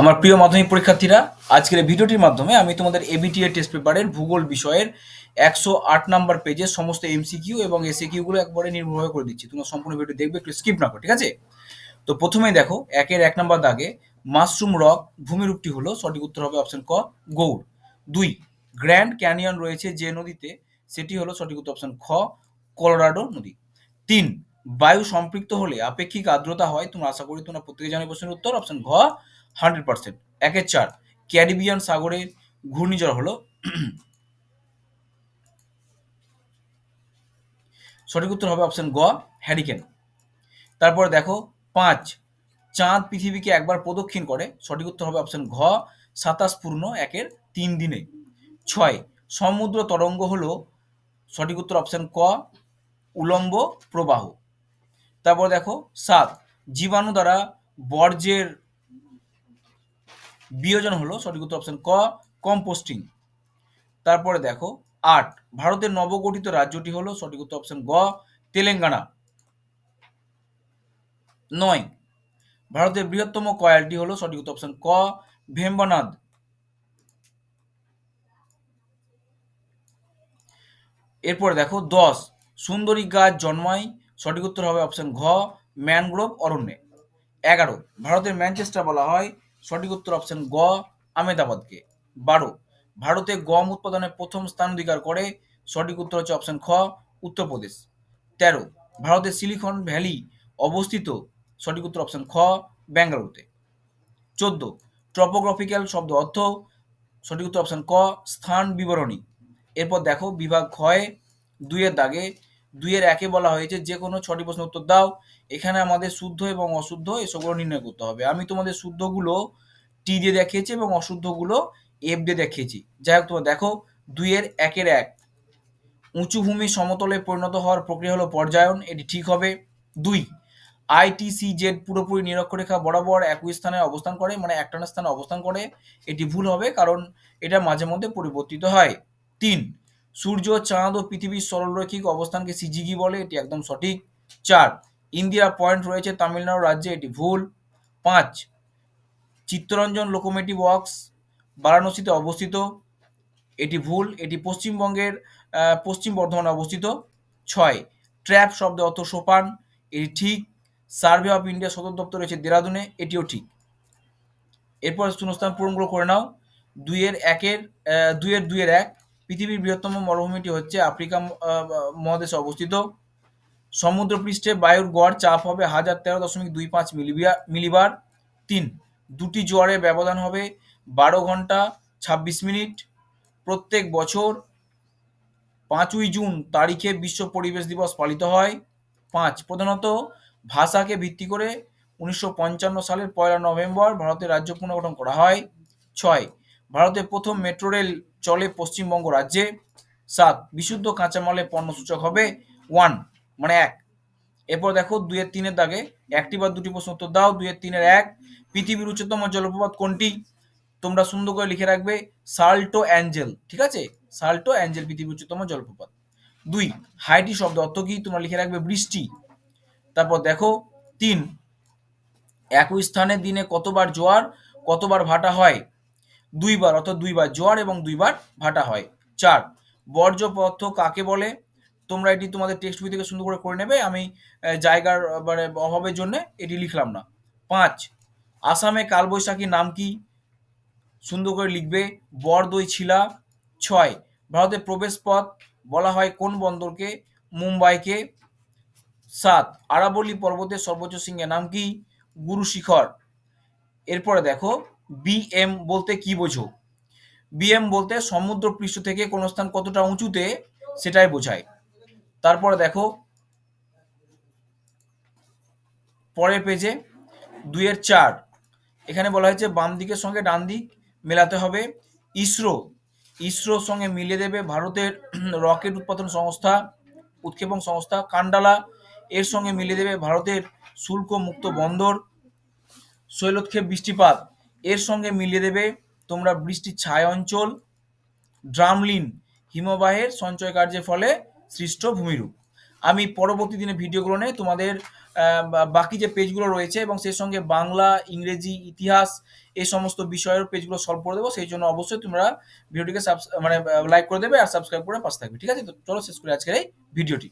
আমার প্রিয় মাধ্যমিক পরীক্ষার্থীরা, আজকের ভিডিওটির মাধ্যমে আমি তোমাদের এবিটিএ টেস্ট পেপারের ভূগোল বিষয়ের একশো আট নাম্বার পেজের সমস্ত এমসিকিউ এবং এসএকিউগুলো একবারে নির্ভরভাবে করে দিচ্ছি। তোমরা সম্পূর্ণ ভিডিও দেখবে, একটু স্কিপ না করো, ঠিক আছে? তো প্রথমেই দেখো, একের এক নম্বর দাগে মাশরুম রক ভূমিরূপটি হলো, সঠিক উত্তর হবে অপশন ক, গৌড়। দুই, গ্র্যান্ড ক্যানিয়ন রয়েছে যে নদীতে, সেটি হলো সঠিক উত্তর অপশন খ, কলোরাডো নদী। তিন, বায়ু সম্পৃক্ত হলে আপেক্ষিক আর্দ্রতা হয়, তোমরা আশা করি তোমরা প্রত্যেকে জানো প্রশ্নের উত্তর অপশন ঘ হান্ড্রেড পার্সেন্ট। একের চার, ক্যারিবিয়ান সাগরের ঘূর্ণিঝড় হলো। সঠিক উত্তর হবে অপশন গ, হ্যারিকেন। তারপর দেখো, পাঁচ, চাঁদ পৃথিবীকে একবার প্রদক্ষিণ করে। সঠিক উত্তর হবে অপশন ঘ সাতাশ পূর্ণ একের তিন দিনে। ছয়, সমুদ্র তরঙ্গ হলো, সঠিক উত্তর অপশন ক, উলম্ব প্রবাহ। তারপর দেখো, সাত, জীবাণু দ্বারা বর্জ্যের বিয়োজন হলো সঠিক উত্তর অপশন ক কম্পোস্টিং তারপরে দেখো, আট, ভারতের নবগঠিত রাজ্যটি হলো সঠিক উত্তর অপশন গ, তেলেঙ্গানা। নয়, ভারতের বৃহত্তম কয়ালটি হলো সঠিক উত্তর অপশন ক, ভেম্বনাদ। এরপরে দেখো, দশ, সুন্দরী গাছ জন্মায়, সঠিক উত্তর হবে অপশন ঘ, ম্যানগ্রোভ অরণ্যে। এগারো, ভারতের ম্যানচেস্টার বলা হয় সঠিক উত্তর অপশন গ আমেদাবাদকে বারো, ভারতে গম উৎপাদনে প্রথম স্থান অধিকার করে। সঠিক উত্তর হচ্ছে অপশন খ, উত্তরপ্রদেশ। তেরো ভারতের সিলিকন ভ্যালি অবস্থিত। সঠিক উত্তর অপশন খ, ব্যাঙ্গালুরুতে। চোদ্দ ট্রপোগ্রাফিক্যাল শব্দ অর্থ। সঠিক উত্তর অপশন ক, স্থান বিবরণী। এরপর দেখো বিভাগ ক্ষয়, দুইয়ের দাগে দুইয়ের একে বলা হয়েছে যে কোনো ছটি প্রশ্ন উত্তর দাও। এখানে আমাদের শুদ্ধ এবং অশুদ্ধ এসবগুলো নির্ণয় করতে হবে। আমি তোমাদের শুদ্ধগুলো টি দিয়ে দেখিয়েছি এবং অশুদ্ধগুলো এফ দিয়ে দেখিয়েছি। যাই হোক, তোমরা দেখো, দুইয়ের একের এক। উঁচু ভূমি সমতলে পরিণত হওয়ার প্রক্রিয়া হলো পর্যায়ন, এটি ঠিক হবে। দুই আইটিসি জেড পুরোপুরি নিরক্ষরেখা বরাবর একই স্থানে অবস্থান করে মানে একটানা স্থানে অবস্থান করে, এটি ভুল হবে কারণ এটা মাঝে মধ্যে পরিবর্তিত হয়। তিন সূর্য, চাঁদ ও পৃথিবীর সরলরৈখিক অবস্থানকে সিজিগি বলে, এটি একদম সঠিক। চার, ইন্দিরা পয়েন্ট রয়েছে তামিলনাড়ু রাজ্যে, এটি ভুল। পাঁচ, চিত্তরঞ্জন লোকোমেটিভ ওয়ার্কস বারাণসীতে অবস্থিত, এটি ভুল। এটি পশ্চিমবঙ্গের পশ্চিম বর্ধমানে অবস্থিত। ছয়, ট্র্যাপ শব্দ অর্থ সোপান, এটি ঠিক। সার্ভে অফ ইন্ডিয়া সদর দপ্তর রয়েছে দেরাদুনে, এটিও ঠিক। এরপর শূন্যস্থান পূরণগুলো করে নাও। দুইয়ের একের দুইয়ের দুইয়ের এক পৃথিবীর বৃহত্তম মরুভূমিটি হচ্ছে আফ্রিকা মহাদেশে অবস্থিত। সমুদ্রপৃষ্ঠে বায়ুর গড় চাপ হবে হাজার তেরো দশমিক দুই পাঁচ মিলিবিয়া, মিলিবার। তিন, দুটি জোয়ারের ব্যবধান হবে বারো ঘণ্টা ছাব্বিশ মিনিট। প্রত্যেক বছর পাঁচই জুন তারিখে বিশ্ব পরিবেশ দিবস পালিত হয়। পাঁচ, প্রধানত ভাষাকে ভিত্তি করে উনিশশো পঞ্চান্ন সালের পয়লা নভেম্বর ভারতের রাজ্য পুনর্গঠন করা হয়। ছয়, ভারতের প্রথম মেট্রো রেল চলে পশ্চিমবঙ্গ রাজ্যে। সাত, বিশুদ্ধ কাঁচামালের পণ্য সূচক হবে ওয়ান মানে এক। এরপর দেখো দুইয়ের তিনের দাগে একটি বা দুটি প্রশ্ন উত্তর দাও, দুইয়ের তিনের এক। পৃথিবীর উচ্চতম জলপ্রপাত কোনটি? তোমরা সুন্দর করে লিখে রাখবে, সাল্টো অ্যাঞ্জেল, ঠিক আছে? সাল্টো অ্যাঞ্জেল, পৃথিবীর উচ্চতম জলপ্রপাত। দুই, হাইটি শব্দ অর্থ কি? তোমরা লিখে রাখবে বৃষ্টি। তারপর দেখো তিন, একই স্থানে দিনে কতবার জোয়ার, কতবার ভাটা হয়? দুইবার, অর্থাৎ দুইবার জোয়ার এবং দুইবার ভাটা হয়। চার, বর্জ্য কাকে বলে? তোমরা এটি তোমাদের টেক্সট বই থেকে সুন্দর করে করে নেবে। আমি জায়গার মানে অভাবের জন্য এটি লিখলাম না। পাঁচ, আসামে কালবৈশাখীর নাম কি? সুন্দর করে লিখবে বরদই ছিলা ছয় ভারতের প্রবেশ পথ বলা হয় কোন বন্দরকে? মুম্বাইকে। সাত, আরাবল্লী পর্বতের সর্বোচ্চ সিংহের নাম কি? গুরু শিখর এরপরে দেখো বিএম বলতে কি বোঝো? বিএম বলতে সমুদ্র পৃষ্ঠ থেকে কোনো স্থান কতটা উঁচুতে সেটাই বোঝায়। তারপরে দেখো, পরের পেজে দুইয়ের চার, এখানে বলা হয়েছে বাম দিকের সঙ্গে ডান দিক মেলাতে হবে। ইসরো, ইসরোর সঙ্গে মিলিয়ে দেবে ভারতের রকেট উৎপাদন সংস্থা, উৎক্ষেপণ সংস্থা কান্ডালা। এর সঙ্গে মিলিয়ে দেবে ভারতের শুল্ক মুক্ত বন্দর শৈলোৎক্ষেপ বৃষ্টিপাত। এর সঙ্গে মিলিয়ে দেবে তোমরা বৃষ্টির ছায় অঞ্চল, ড্রামলিন হিমবাহের সঞ্চয় কার্যের ফলে সৃষ্ট ভূমিরূপ। আমি পরবর্তী দিনে ভিডিওগুলো নিয়ে তোমাদের বাকি যে পেজগুলো রয়েছে এবং সেই সঙ্গে বাংলা, ইংরেজি, ইতিহাস এই সমস্ত বিষয়ের পেজগুলো সলভ করে দেবো, সেই জন্য অবশ্যই তোমরা ভিডিওটিকে মানে লাইক করে দেবে আর সাবস্ক্রাইব করে পাশে থাকবে। ঠিক আছে? তো চলো শেষ করে আজকের এই ভিডিওটি।